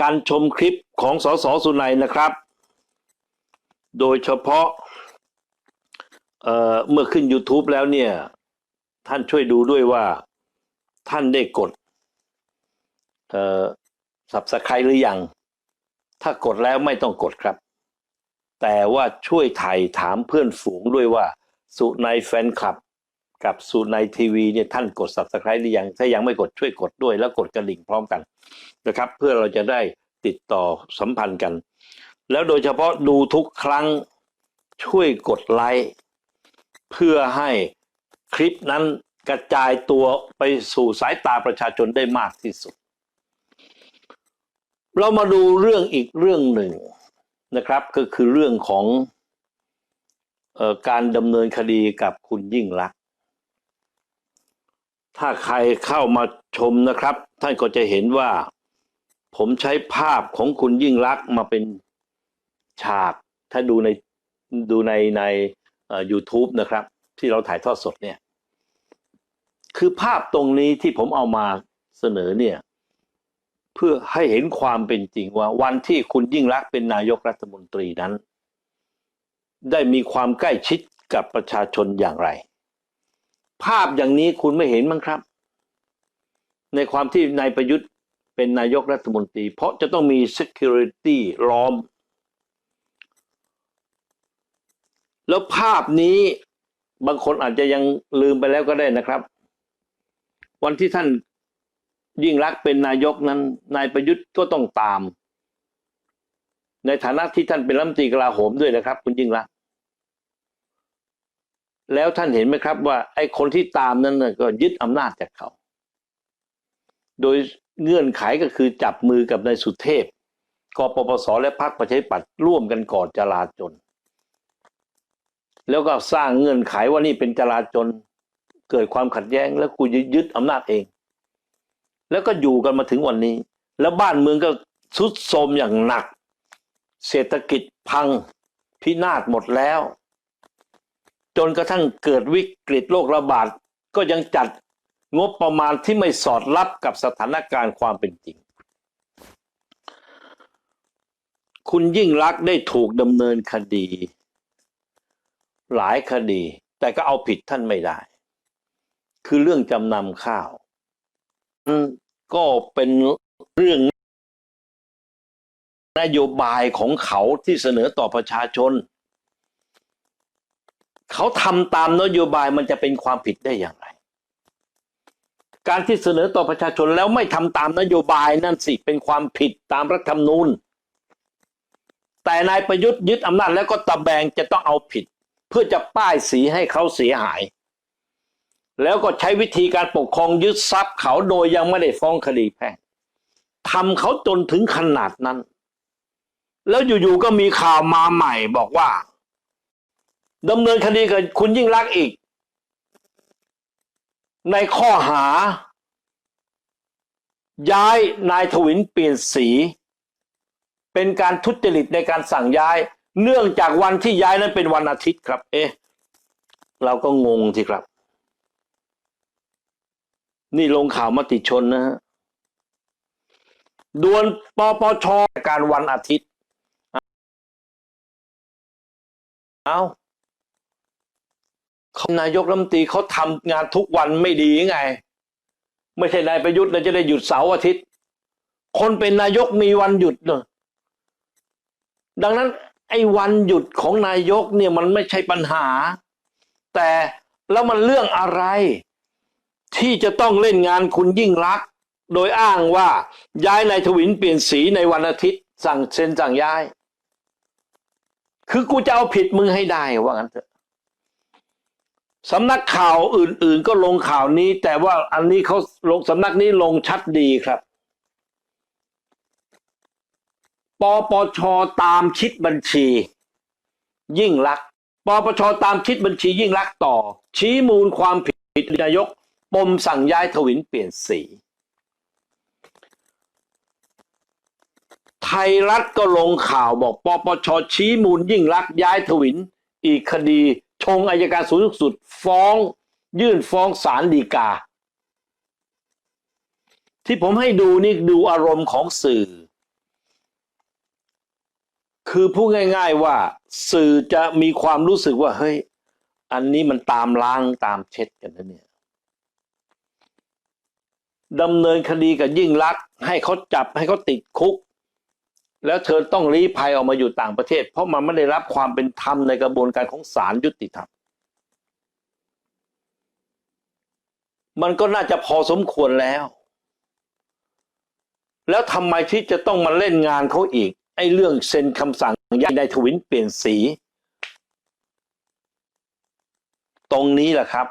การชมคลิปของสสสุนัยนะครับ โดยเฉพาะเเมื่อขึ้น YouTube แล้วเนี่ย ท่านช่วยดูด้วยว่าท่านได้กดเอ่อ subscribe หรือยัง ถ้ากดแล้วไม่ต้องกดครับ แต่ว่าช่วยไทยถามเพื่อนฝูงด้วยว่า สุในแฟนคลับ กับสุในทีวีเนี่ยท่านกด subscribe หรือยัง ถ้ายังไม่กดช่วยกดด้วย แล้วกดกระดิ่งพร้อมกันนะครับ เพื่อเราจะได้ติดต่อสัมพันธ์กัน แล้วโดยเฉพาะดูทุกครั้งช่วยกดไลค์เพื่อให้คลิปนั้นกระจายตัวไปสู่สายตาประชาชนได้มากที่สุด เรามาดูเรื่องอีกเรื่องหนึ่งนะครับ ก็คือเรื่องของออการดำเนินคดีกับคุณยิ่งลักษ ถ้าใครเข้ามาชมนะครับ ท่านก็จะเห็นว่า ผมใช้ภาพของคุณยิ่งลักมาเป็นฉาก ถ้าดูในดูในในเอ่อ YouTube นะครับ ที่เราถ่ายทอดสดเนี่ย คือภาพตรงนี้ที่ผมเอามาเสนอเนี่ย เพื่อให้เห็นความเป็นจริงว่า วันที่คุณยิ่งรักเป็นนายกรัฐมนตรีนั้น ได้มีความใกล้ชิดกับประชาชนอย่างไร ภาพอย่างนี้คุณไม่เห็นมั้งครับ ในความที่นายประยุทธ์เป็นนายกรัฐมนตรี เพราะจะต้องมี security ล้อม แล้วภาพนี้บางคนอาจจะยังลืมไปแล้วก็ได้นะครับ วันที่ท่านยิ่งรักเป็นนายกนั้น นายประยุทธ์ก็ต้องตาม ในฐานะที่ท่านเป็นรัฐมนตรีกลาโหมด้วยนะครับ คุณยิ่งรัก แล้วท่านเห็นไหมครับว่าไอ้คนที่ตามนั้นก็ยึดอำนาจจากเขา โดยเงื่อนไขก็คือจับมือกับนายสุเทพกปปสและพรรคประชาธิปัตย์ร่วมกันก่อจลาจลแล้วก็สร้างเงื่อนไขว่านี่เป็นจลาจลเกิดความขัดแย้ง แล้วกูยึดอำนาจเอง แล้วก็อยู่กันมาถึงวันนี้ แล้วบ้านเมืองก็ทรุดโทรมอย่างหนัก เศรษฐกิจพังพินาศหมดแล้ว จนกระทั่งเกิดวิกฤตโรคระบาดก็ยังจัดงบประมาณที่ไม่สอดรับกับสถานการณ์ความเป็นจริง คุณยิ่งรักได้ถูกดำเนินคดี หลายคดี แต่ก็เอาผิดท่านไม่ได้ คือเรื่องจำนำข้าว ก็เป็นเรื่องนโยบายของเขาที่เสนอต่อประชาชน เขาทำตามนโยบายมันจะเป็นความผิดได้อย่างไร การที่เสนอต่อประชาชนแล้วไม่ทำตามนโยบายนั่นสิเป็นความผิดตามรัฐธรรมนูญ แต่นายประยุทธ์ยึดอำนาจแล้วก็ตะแบงจะต้องเอาผิด เพื่อจะป้ายสีให้เขาเสียหาย แล้วก็ใช้วิธีการปกครองยึดทรัพย์เขาโดยยังไม่ได้ฟ้องคดีแพ่งทำเขาจนถึงขนาดนั้น แล้วอยู่ๆก็มีข่าวมาใหม่บอกว่า ดำเนินคดีกับคุณยิ่งรักอีก ในข้อหา ย้ายนายทวินเปลี่ยนสี เป็นการทุจริตในการสั่งย้าย เนื่องจากวันที่ย้ายนั้นเป็นวันอาทิตย์ครับ เอ๊ะเราก็งงสิครับ นี่ลงข่าวมติชนนะฮะดวนปปชการวันอาทิตย์ เอา เขานายกรัฐมนตรีเขาทำงานทุกวันไม่ดีไง ไม่ใช่นายประยุทธ์เลยจะได้หยุดเสาร์อาทิตย์ คนเป็นนายกมีวันหยุดเนอะดังนั้น ไอ้วันหยุดของนายกเนี่ยมันไม่ใช่ปัญหา แต่แล้วมันเรื่องอะไร ที่จะต้องเล่นงานคุณยิ่งรัก โดยอ้างว่าย้ายนายทวินเปลี่ยนสีในวันอาทิตย์ สั่งเซ็นสั่งย้าย คือกูจะเอาผิดมึงให้ได้ว่างั้นเถอะ สำนักข่าวอื่น ๆ ก็ลงข่าวนี้ แต่ว่าอันนี้เขาลงสำนักนี้ลงชัดดีครับปปชตามชิดบัญชี ยิ่งลักปปชตามชิดบัญชียิ่งลักต่อ ชี้มูลความผิดนายกปมสั่งย้ายทวินเปลี่ยนสี ไทยรัฐก็ลงข่าวบอกปปชชี้มูลยิ่งลักย้ายทวินอีกคดี ชงอายการสูงสุด ฟ้อง ยื่นฟ้องศาลฎีกา ที่ผมให้ดูนี่ดูอารมณ์ของสื่อ คือพูดง่าย ๆว่า สื่อจะมีความรู้สึกว่า เฮ้ย อันนี้มันตามล้างตามเช็ดกันนะเนี่ยดำเนินคดีกับยิ่งลักษณ์ให้เขาจับให้เขาติดคุก แล้วเธอต้องลี้ภัยออกมาอยู่ต่างประเทศ เพราะมันไม่ได้รับความเป็นธรรมในกระบวนการของศาลยุติธรรม มันก็น่าจะพอสมควรแล้ว แล้วทำไมที่จะต้องมาเล่นงานเขาอีก ไอ้เรื่องเซ็นคำสั่งย้ายนายทวินเปลี่ยนสี ตรงนี้แหละครับ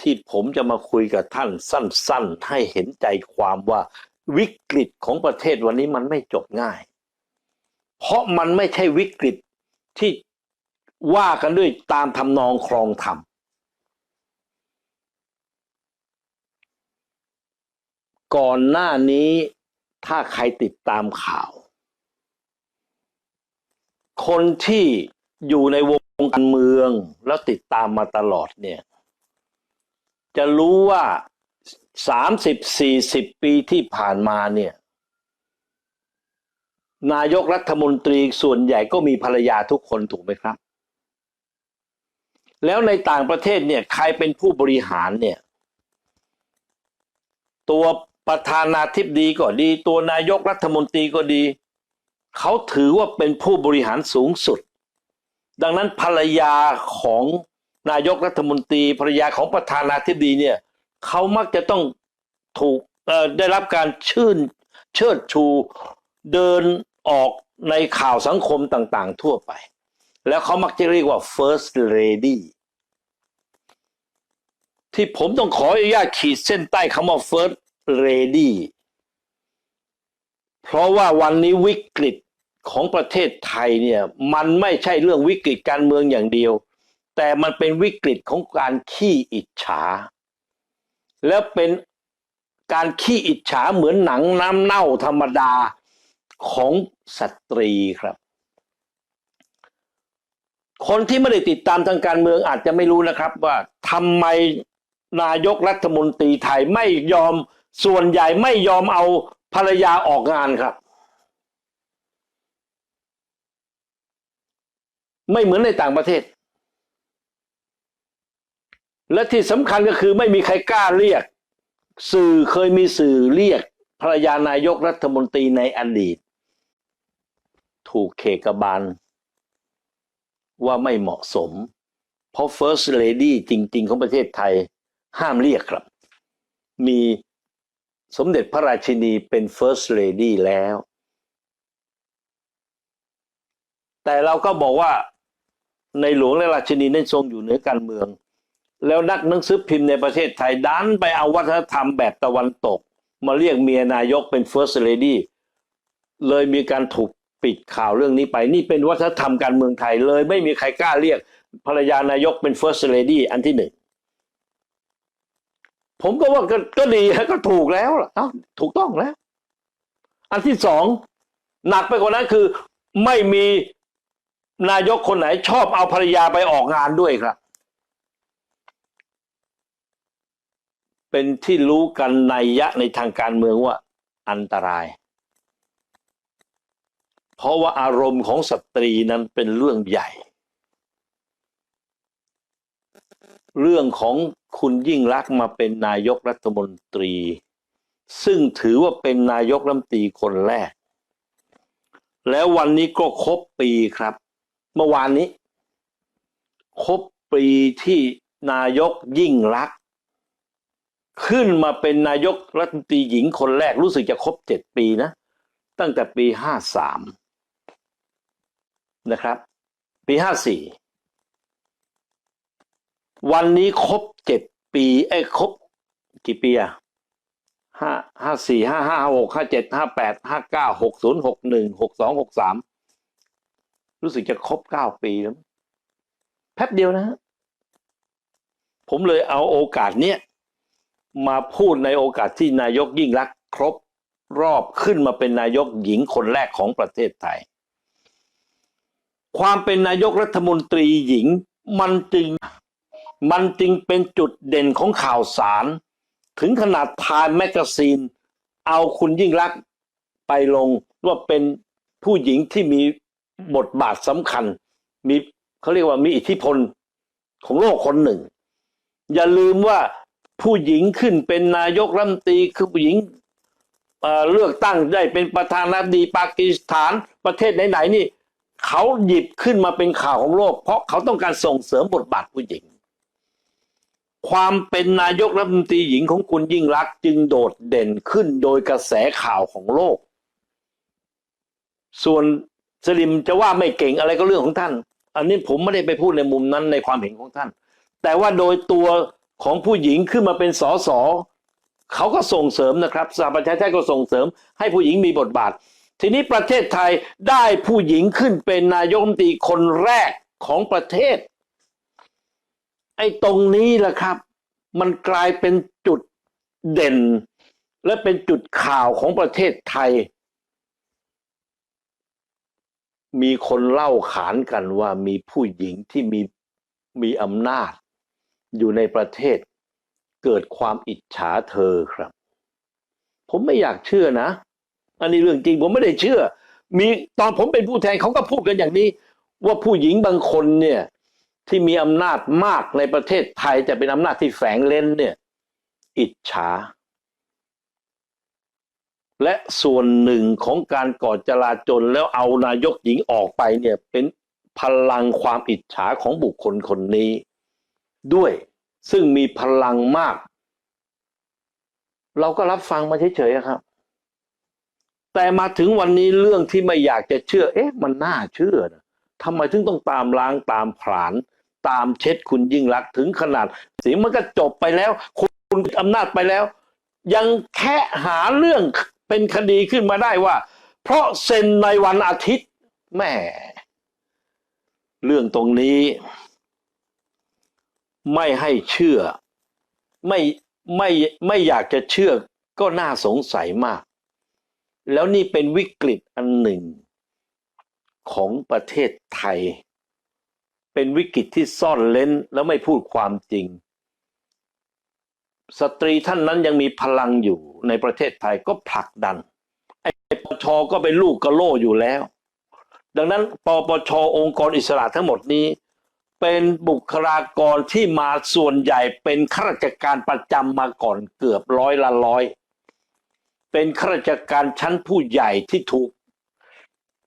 ที่ผมจะมาคุยกับท่านสั้น ๆ ให้เห็นใจความว่าวิกฤตของประเทศวันนี้มันไม่จบง่าย เพราะมันไม่ใช่วิกฤตที่ว่ากันด้วยตามทำนองครองธรรมก่อนหน้านี้ถ้าใครติดตามข่าว คนที่อยู่ในวงการเมืองแล้วติดตามมาตลอดเนี่ย จะรู้ว่าสามสิบสี่สิบปีที่ผ่านมาเนี่ย นายกรัฐมนตรีส่วนใหญ่ก็มีภรรยาทุกคนถูกไหมครับ แล้วในต่างประเทศเนี่ยใครเป็นผู้บริหารเนี่ย ตัวประธานาธิบดีก็ดี ตัวนายกรัฐมนตรีก็ดี เขาถือว่าเป็นผู้บริหารสูงสุด ดังนั้นภรรยาของนายกรัฐมนตรีภรรยาของประธานาธิบดีเนี่ยเขามักจะต้องถูกได้รับการชื่นเชิดชูเดิน ออกในข่าวสังคมต่างๆ ทั่วไป แล้วเขามักจะเรียกว่า first lady ที่ผมต้องขออนุญาตขีดเส้นใต้คำว่า first lady เพราะว่าวันนี้วิกฤตของประเทศไทยเนี่ย มันไม่ใช่เรื่องวิกฤตการเมืองอย่างเดียว แต่มันเป็นวิกฤตของการขี้อิจฉา แล้วเป็นการขี้อิจฉาเหมือนหนังน้ำเน่าธรรมดา ของสตรีครับ คนที่ไม่ได้ติดตามทางการเมืองอาจจะไม่รู้นะครับว่าทำไมนายกรัฐมนตรีไทยไม่ยอมส่วนใหญ่ไม่ยอมเอาภรรยาออกงานครับ ไม่เหมือนในต่างประเทศ และที่สำคัญก็คือไม่มีใครกล้าเรียก สื่อเคยมีสื่อเรียกภรรยานายกรัฐมนตรีในอดีต ถูกเคกบาลว่าไม่เหมาะสม เพราะ First Lady จริง ๆ ของประเทศไทยห้ามเรียกครับ มีสมเด็จพระราชินีเป็น First Lady แล้ว แต่เราก็บอกว่าในหลวงและราชินีนั้นทรงอยู่เหนือการเมือง แล้วนักหนังสือพิมพ์ในประเทศไทยดันไปเอาวัฒนธรรมแบบตะวันตก มาเรียกเมียนายกเป็น First Lady เลยมีการถูก ปิดข่าวเรื่องนี้ไป นี่เป็นวัฒนธรรมการเมืองไทยเลย ไม่มีใครกล้าเรียกภรรยานายกเป็น First Lady อันที่หนึ่ง ผมก็ว่าก็ก็ดีก็ถูกแล้วล่ะถูกต้องแล้ว อันที่สองหนักไปกว่านั้นคือ ไม่มีนายกคนไหนชอบเอาภรรยาไปออกงานด้วยครับ เป็นที่รู้กันในยะในทางการเมืองว่าอันตราย เพราะว่าอารมณ์ของสตรีนั้นเป็นเรื่องใหญ่ เรื่องของคุณยิ่งรักมาเป็นนายกรัฐมนตรี ซึ่งถือว่าเป็นนายกรัฐมนตรีคนแรก แล้ววันนี้ก็ครบปีครับ เมื่อวานนี้ ครบปีที่นายกยิ่งรัก ขึ้นมาเป็นนายกรัฐมนตรีหญิงคนแรกรู้สึกจะครบเจ็ดปีนะ ตั้งแต่ปีห้าสาม นะครับ ปีห้าสี่วันนี้ครบเจ็ดปีเอ้ครบกี่ปีอะห้าห้าสี่ห้าห้าหกห้าเจ็ดห้าแปดห้าเก้าหกศูนย์หกหนึ่งหกสองหกสามรู้สึกจะครบเก้าปีแล้วแป๊บเดียวนะฮะผมเลยเอาโอกาสเนี้ยมาพูดในโอกาสที่นายกยิ่งรักครบรอบขึ้นมาเป็นนายกหญิงคนแรกของประเทศไทย ความเป็นนายกรัฐมนตรีหญิง มันจึงมันจึงเป็นจุดเด่นของข่าวสาร ถึงขนาดทายแมกกาซีน เอาคุณยิ่งรักษณ์ไปลงว่าเป็นผู้หญิงที่มีบทบาทสำคัญ มีเขาเรียกว่ามีอิทธิพลของโลกคนหนึ่ง อย่าลืมว่าผู้หญิงขึ้นเป็นนายกรัฐมนตรีคือผู้หญิงเเลือกตั้งได้เป็นประธานาธิบดีปากีสถานประเทศไหนๆนี่ เขาหยิบขึ้นมาเป็นข่าวของโลก เพราะเขาต้องการส่งเสริมบทบาทผู้หญิง ความเป็นนายกรัฐมนตรีหญิงของคุณยิ่งรักจึงโดดเด่นขึ้นโดยกระแสข่าวของโลก ส่วนสลิมจะว่าไม่เก่งอะไรก็เรื่องของท่าน อันนี้ผมไม่ได้ไปพูดในมุมนั้นในความเห็นของท่าน แต่ว่าโดยตัวของผู้หญิงขึ้นมาเป็นสสเขาก็ส่งเสริมนะครับสหประชาชาติก็ส่งเสริมให้ผู้หญิงมีบทบาท ทีนี้ประเทศไทยได้ผู้หญิงขึ้นเป็นนายกรัฐมนตรีคนแรกของประเทศ ไอ้ตรงนี้แหละครับ มันกลายเป็นจุดเด่น และเป็นจุดข่าวของประเทศไทย มีคนเล่าขานกันว่ามีผู้หญิงที่มีมีอำนาจ อยู่ในประเทศ เกิดความอิจฉาเธอครับ ผมไม่อยากเชื่อนะ อันนี้เรื่องจริงผมไม่ได้เชื่อ มีตอนผมเป็นผู้แทนเขาก็พูดกันอย่างนี้ ว่าผู้หญิงบางคนเนี่ยที่มีอำนาจมากในประเทศไทยแต่เป็นอำนาจที่แฝงเล่นเนี่ยอิจฉา และส่วนหนึ่งของการก่อจลาจลแล้วเอานายกหญิงออกไปเนี่ยเป็นพลังความอิจฉาของบุคคลคนนี้ ด้วยซึ่งมีพลังมาก เราก็รับฟังมาเฉยๆครับ แต่มาถึงวันนี้เรื่องที่ไม่อยากจะเชื่อ เอ๊ะ มันน่าเชื่อนะทำไมถึงต้องตามล้างตามผลาญตามเช็ดคุณยิ่งรักถึงขนาดสียงมันก็จบไปแล้ว คุณอำนาจไปแล้ว ยังแค่หาเรื่องเป็นคดีขึ้นมาได้ว่า เพราะเซ็นในวันอาทิตย์แม่เรื่องตรงนี้ ไม่ให้เชื่อ ไม่ไม่ไม่อยากจะเชื่อก็น่าสงสัยมาก แล้วนี่เป็นวิกฤตอันหนึ่งของประเทศไทย เป็นวิกฤตที่ซ่อนเล้นแล้วไม่พูดความจริง สตรีท่านนั้นยังมีพลังอยู่ในประเทศไทยก็ผลักดัน ไอ้ปชก็เป็นลูกกระโลอยู่แล้ว ดังนั้นปปชองค์กรอิสระทั้งหมดนี้ เป็นบุคลากรที่มาส่วนใหญ่เป็นข้าราชการประจำมาก่อนเกือบร้อยละร้อย เป็นข้าราชการชั้นผู้ใหญ่ที่ถูก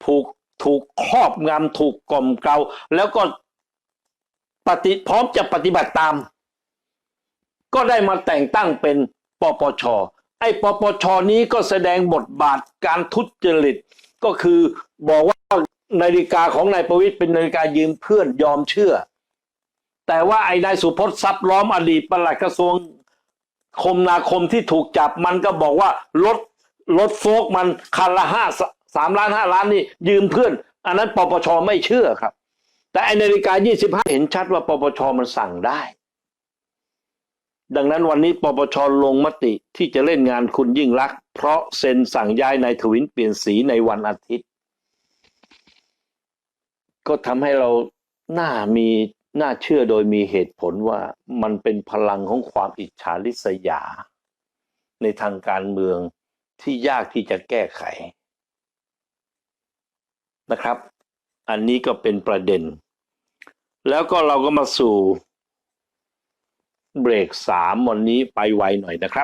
ถูกถูกครอบงำถูกกล่อมเกลาแล้วก็ปฏิพร้อมจะปฏิบัติตาม ก็ได้มาแต่งตั้งเป็นปปช ไอ้ปปชนี้ก็แสดงบทบาทการทุจริต ก็คือบอกว่านาฬิกาของนายประวิตยเป็นนาฬิกายืมเพื่อนยอมเชื่อ แต่ว่าไอ้นายสุพจน์ทรัพย์ล้อมอดีตปลัดกระทรวง คมนาคมที่ถูกจับมันก็บอกว่ารถรถโฟกมันคันละห้าสามล้านห้าล้านนี่ยืมเพื่อน อันนั้นปปชไม่เชื่อครับ แต่ไอนาฬิกายี่สิบห้าเห็นชัดว่าปปชมันสั่งได้ ดังนั้นวันนี้ปปชลงมติที่จะเล่นงานคุณยิ่งรักษ์เพราะเซ็นสั่งย้ายนายทวินเปลี่ยนสีในวันอาทิตย์ ก็ทำให้เราน่ามี น่าเชื่อโดยมีเหตุผลว่ามันเป็นพลังของความอิจฉาริษยา ในทางการเมืองที่ยากที่จะแก้ไขนะครับ อันนี้ก็เป็นประเด็น แล้วก็เราก็มาสู่เบรกสามวันนี้ไปไวหน่อยนะครับ